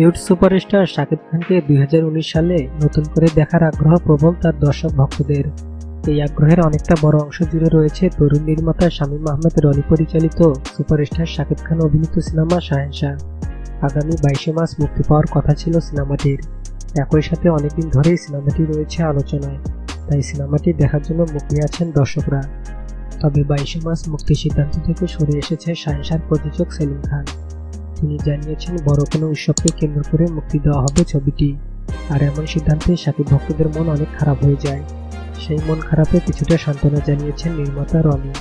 Dhallywood superstar Shakib খানকে দুই হাজার উনিশ সালে নতুন করে দেখার আগ্রহ প্রবল তার দর্শক ভক্তদের। এই আগ্রহের অনেকটা বড় অংশ জুড়ে রয়েছে তরুণ নির্মাতা শামীম আহমেদ রনি পরিচালিত সুপারস্টার শাকিব খান অভিনীত সিনেমা শাহেনশাহ আগামী বাইশে মার্চ মুক্তি পাওয়ার কথা ছিল সিনেমাটির। একই সাথে অনেকদিন ধরেই সিনেমাটি রয়েছে আলোচনায়। তাই সিনেমাটি দেখার জন্য মুখিয়ে আছেন দর্শকরা। তবে বাইশে মাস মুক্তির সিদ্ধান্ত থেকে সরে এসেছে শাহেনশার প্রযোজক সেলিম খান। তিনি জানিয়েছেন, বড় কোনো উৎসবকে কেন্দ্র করে মুক্তি দেওয়া হবে ছবিটি। আর এমন সিদ্ধান্তে সাকিব ভক্তদের মন অনেক খারাপ হয়ে যায়। সেই মন খারাপে কিছুটা সান্ত্বনা জানিয়েছেন নির্মাতা রনি।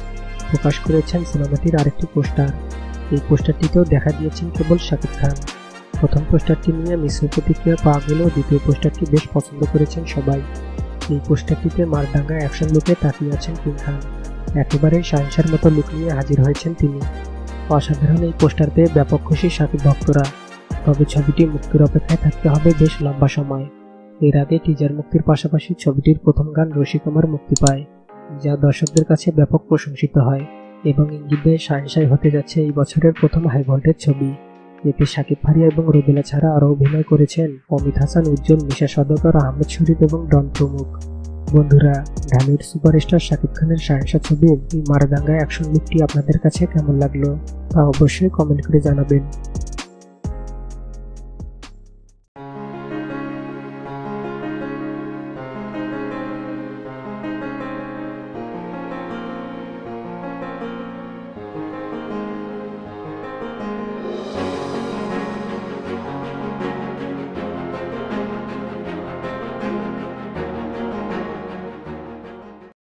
প্রকাশ করেছেন সিনেমাটির আরেকটি পোস্টার। এই পোস্টারটিতেও দেখা দিয়েছেন কেবল শাকিব খান। প্রথম পোস্টারটি নিয়ে মিশ্র প্রতিক্রিয়া পাওয়া গেলেও দ্বিতীয় পোস্টারটি বেশ পছন্দ করেছেন সবাই। এই পোস্টারটিতে মারডাঙ্গা অ্যাকশন লুকে তাকিয়ে আছেন কিং খান। একেবারেই সাইন্সার মতো লুক নিয়ে হাজির হয়েছেন তিনি। অসাধারণ এই পোস্টার পেয়ে ব্যাপক খুশি সাকিব ভক্তরা। তবে ছবিটি মুক্তির অপেক্ষায় থাকতে হবে বেশ লম্বা সময়। এর আগে টিজার মুক্তির পাশাপাশি ছবিটির প্রথম গান রসিকমার মুক্তি পায়, যা দর্শকদের কাছে ব্যাপক প্রশংসিত হয় এবং ইঙ্গিত সাইন্সাই হতে যাচ্ছে এই বছরের প্রথম হাই ভোল্টেজ ছবি। এতে শাকিব ফারিয়া এবং রোদেলা ছাড়া আরও অভিনয় করেছেন অমিত হাসান, উজ্জ্বল মিশা সদকর আহমেদ শরীফ এবং ডন প্রমুখ। বন্ধুরা ঢালিউড সুপারস্টার শাকিব খানের সাহেসা ছবি মারদাঙ্গা অ্যাকশন লুকটি আপনাদের কাছে কেমন লাগল তা অবশ্যই কমেন্ট করে জানাবেন।